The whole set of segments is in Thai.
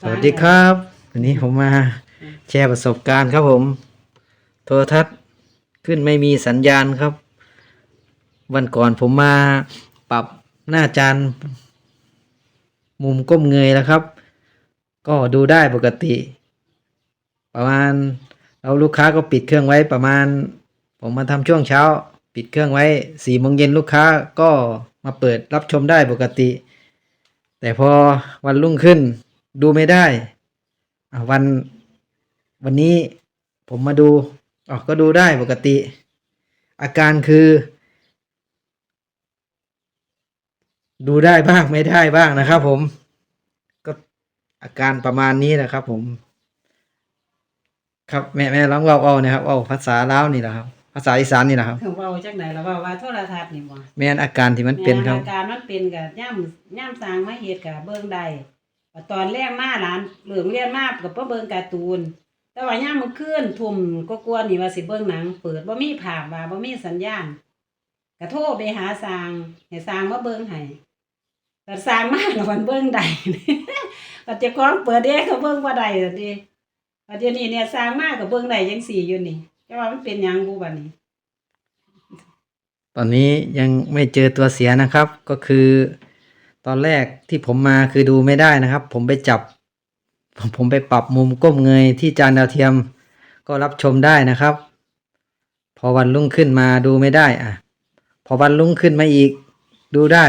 สวัสดีครับ วันนี้ผมมาแชร์ประสบการณ์ครับผม โทรทัศน์ขึ้นไม่มีสัญญาณครับ วันก่อนผมมาปรับหน้าจานมุมก้มเงยแล้วครับ ก็ดูได้ปกติ ประมาณเราลูกค้าก็ปิดเครื่องไว้ประมาณ ผมมาทำช่วงเช้า ปิดเครื่องไว้สี่โมงเย็นลูกค้าก็มาเปิดรับชมได้ปกติ แต่พอวันรุ่งขึ้น ดูไม่ได้อะวันวันนี้ผมมาดูอ๋อก็ดูได้ปกติ อาการคือ ดูได้บ้างไม่ได้บ้างนะครับ ผม ก็อาการประมาณนี้นะครับ ผม ครับแม่แม่ร้องเว่าเอานะครับเว่าภาษาลาวนี่แหละครับภาษาอีสานนี่แหละครับเว้าจักไหนแล้วว่าว่าโทรทัศน์นี่บ่แม่นอาการที่มันเป็นครับแม่อาการมันเป็นก็ย่ำย่ำสร้างมาเฮ็ดก็เบิ่งได้ว่า ตอนแรกมาหลานเหลืองเรียนมาก็บ่เบิงการ์ตูน แต่ว่าย่ามมื้อคืนทุ่มก็กลัวนี่ว่าสิเบิงหนัง เปิดบ่มีภาว่าบ่มีสัญญาณก็โทรไปหาสร้างให้สร้างมาเบิงให้แต่สร้างมาแล้วมันเบิงได้ก็เจ้าของเปิดเองก็เบิงบ่ได้ซั่นดิว่าเดี๋ยวนี้เนี่ยสร้างมาก็เบิงได้จังซี่อยู่นี่แต่ว่ามันเป็นยังบ่บัดนี้ ตอนนี้ยังไม่เจอตัวเสียนะครับก็คือ ตอนแรกที่ผมมาคือดูไม่ได้นะครับ ผมไปจับผมผมไปปรับมุมก้มเงยที่จานดาวเทียมก็รับชมได้นะครับ พอวันรุ่งขึ้นมาดูไม่ได้อะ พอวันรุ่งขึ้นมาอีกดูได้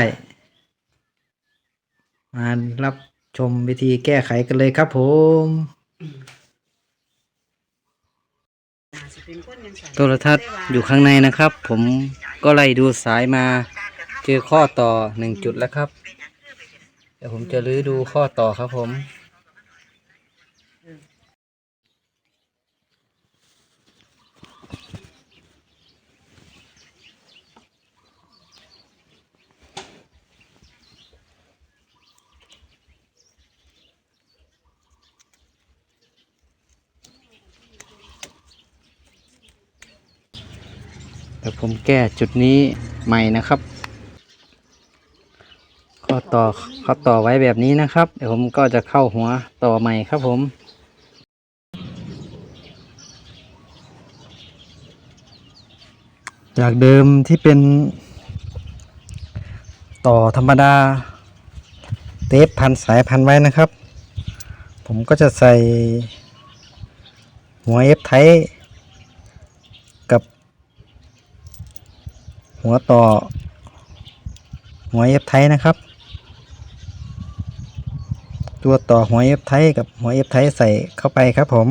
มารับชมวิธีแก้ไขกันเลยครับผม โทรทัศน์อยู่ข้างในนะครับ ผมก็ไล่ดูสายมา เจอข้อต่อหนึ่งจุดแล้วครับ เดี๋ยวผมจะรื้อดูข้อต่อครับผมเดี๋ยวผมแก้จุดนี้ใหม่นะครับ ข้อต่อเข้อต่อไว้แบบนี้นะครับ เดี๋ยวผมก็จะเข้าหัวต่อใหม่ครับผมจากเดิมที่เป็น ต่อธรรมดา เทปพันสายพันไว้นะครับ ผมก็จะใส่ หัวเอฟไทกับ หัวต่อ หัวเอฟไทนะครับ ตัวต่อหัวเอฟไทกับหัวเอฟไทใส่เข้าไปครับผม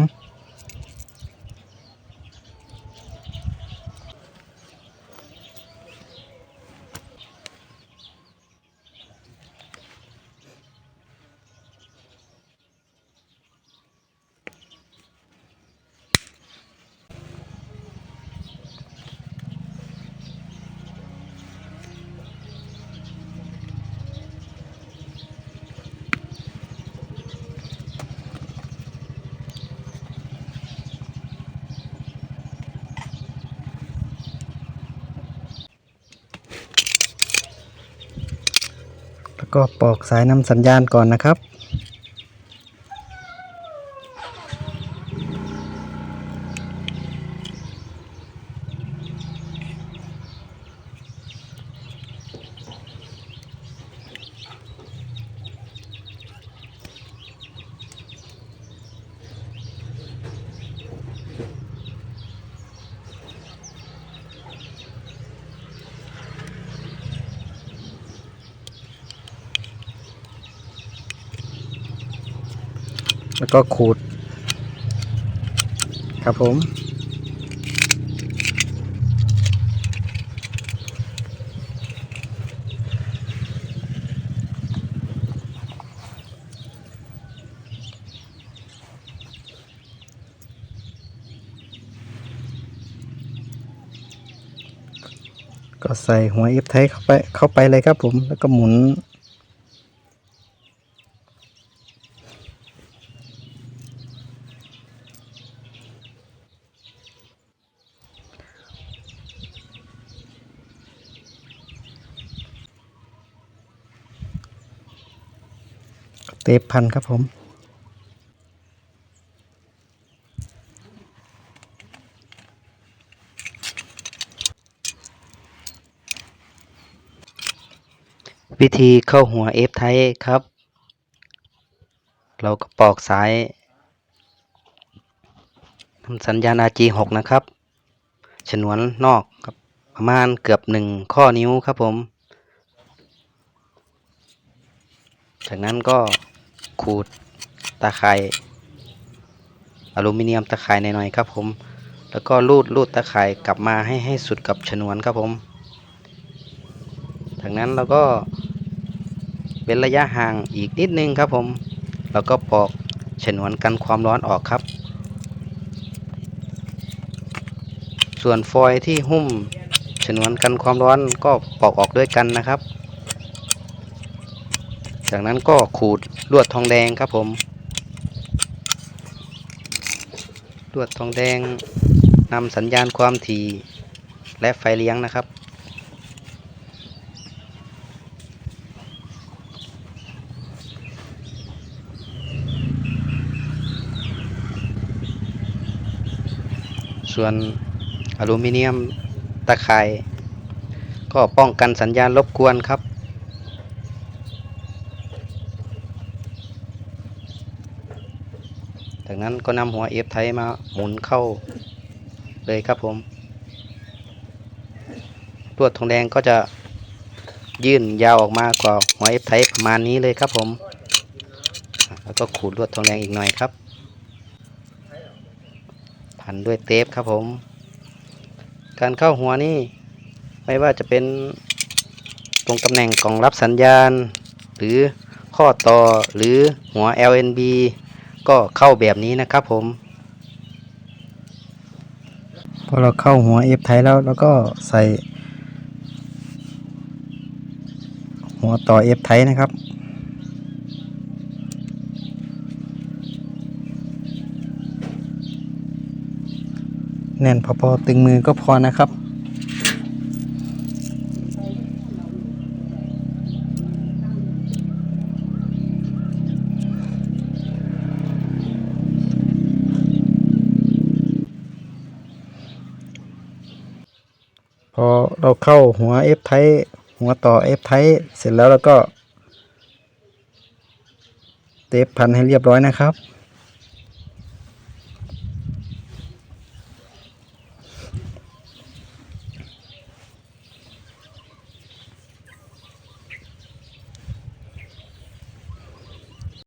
ก็ปอกสายนำสัญญาณก่อนนะครับ แล้วก็ขูด ครับผม ก็ใส่หัวเอฟไทยเข้าไปเข้าไปเลยครับผมแล้วก็หมุน เตปพันครับผมวิธีเข้าหัวเอฟไทครับ เราก็ปอกสายทำสัญญาณ RG6 นะครับ ฉนวนนอกครับประมาณเกือบหนึ่งข้อนิ้วครับผม จากนั้นก็ ขูดตาข่ายอลูมิเนียมตะข่ายหน่อยๆครับผม แล้วก็ลูดลูดตะข่ายกลับมาให้ให้สุดกับฉนวนครับผมจากนั้นเราก็เว้นระยะห่างอีกนิดนึงครับผม แล้วก็ปอกฉนวนกันความร้อนออกครับ ส่วนฟอยล์ที่หุ้มฉนวนกันความร้อนก็ปอกออกด้วยกันนะครับ จากนั้นก็ขูดลวดทองแดงครับผม ลวดทองแดงนำสัญญาณความถี่และไฟเลี้ยงนะครับ ส่วนอลูมิเนียมตะข่ายก็ป้องกันสัญญาณรบกวนครับ จากนั้นก็นำหัวเอฟไทยมาหมุนเข้าเลยครับผมลวดทองแดงก็จะยื่นยาวออกมากว่าหัวเอฟไทยประมาณนี้เลยครับผม แล้วก็ขูดลวดทองแดงอีกหน่อยครับ พันด้วยเทปครับผม การเข้าหัวนี่ไม่ว่าจะเป็นตรงตำแหน่งกล่องรับสัญญาณ หรือข้อต่อหรือหัว LNB ก็เข้าแบบนี้นะครับผม พอเราเข้าหัว F ไทยแล้วแล้วก็ใส่ หัวต่อ F ไทยนะครับแน่นพอๆตึงมือก็พอนะครับ พอเราเข้าหัว F ไทหัวต่อ F ไทเสร็จแล้วเราก็ เตปพันให้เรียบร้อยนะครับ